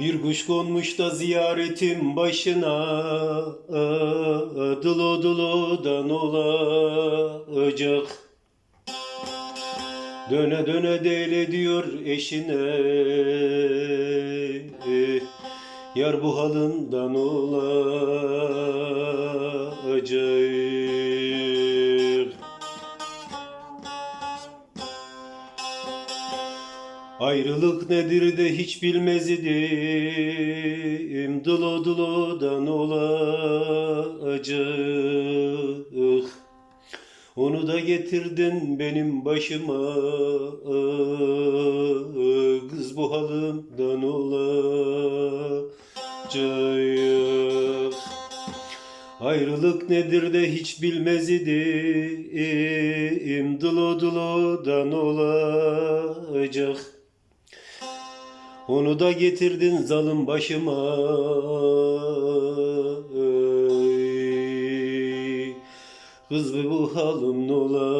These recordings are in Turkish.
Bir kuş konmuş da ziyaretim başına Dılo dılodan olacak. Döne döne değil diyor eşine Yar bu halından olacak Ayrılık nedir de hiç bilmez idim. Dılo dılodan olacak. Onu da getirdin benim başıma. Kız bu halımdan olacak. Ayrılık nedir de hiç bilmez idim. Dılo dılodan olacak Onu da getirdin zalim başıma. Ey, Kız bu halim ne olacak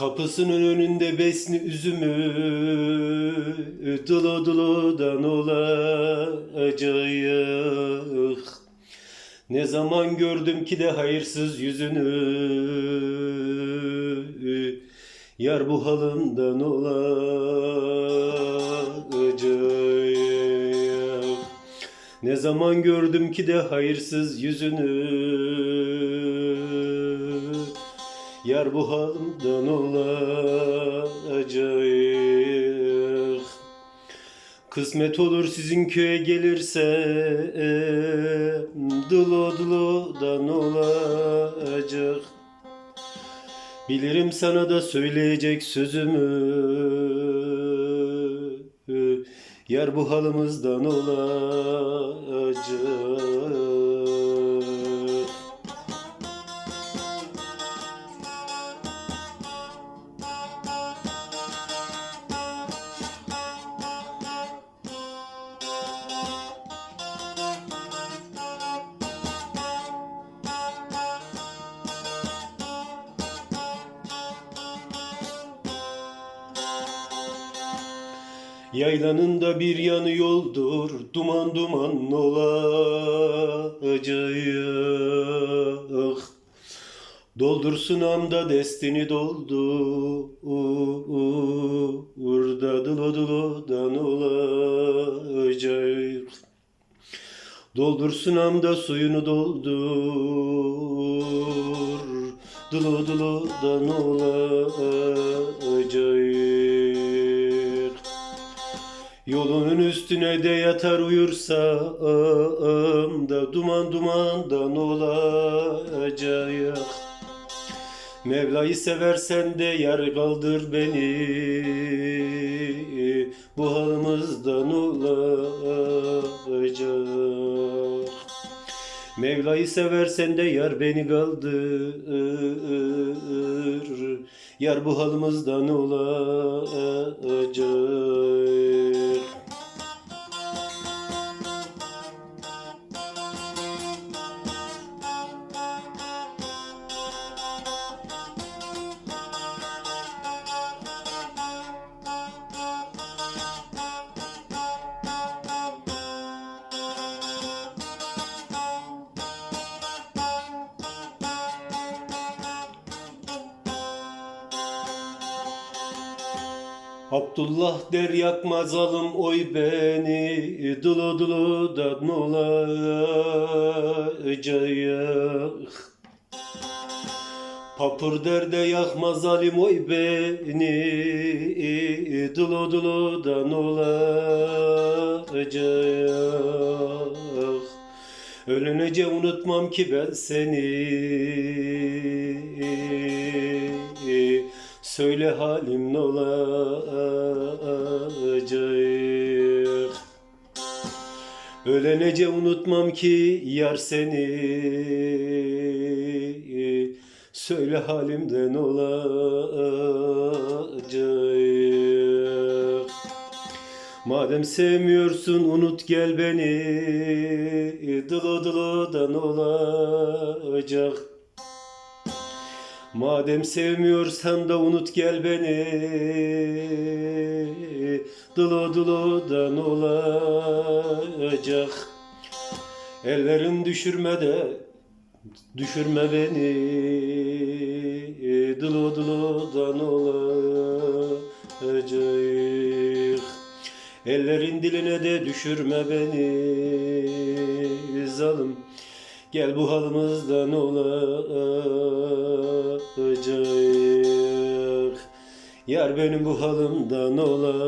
Kapısının önünde besni üzümü Dılo dılodan olacak Ne zaman gördüm ki de hayırsız yüzünü Yar bu halımdan olacak Ne zaman gördüm ki de hayırsız yüzünü Yar bu halimden olacak. Kısmet olur sizin köye gelirse Dılo dılodan olacak. Bilirim sana da söyleyecek sözümü. Yar bu halimizden olacak Yaylanın da bir yanı yoldur, duman duman olacak. Doldursun amda destini doldur, da dılo dılodan olacak. Doldursun amda suyunu doldur, dılo dılodan olacak. Yolunun üstüne de yatar uyursam da duman dumandan olacak. Mevla'yı seversen de yar kaldır beni. Bu halimizden olacak. Mevla'yı seversen de yar beni kaldır. Yar bu halimizden olacak Abdullah der yakmaz alım oy beni Dılo dılodan olacak Papır der de yakmaz alim oy beni Dılo dılodan olacak Ölünece unutmam ki ben seni Söyle halim ne olacak Ölenece unutmam ki yar seni. Söyle halimde ne olacak Madem sevmiyorsun unut gel beni. Dılo dılo da ne olacak Madem sevmiyorsan da unut gel beni. Dılo dılo da ne olacak. Ellerin düşürme de Düşürme beni. Dılo dılo da ne olacak. Ellerin diline de düşürme beni Zalim Gel bu halımızdan olacak. Yar benim bu halımdan olacak.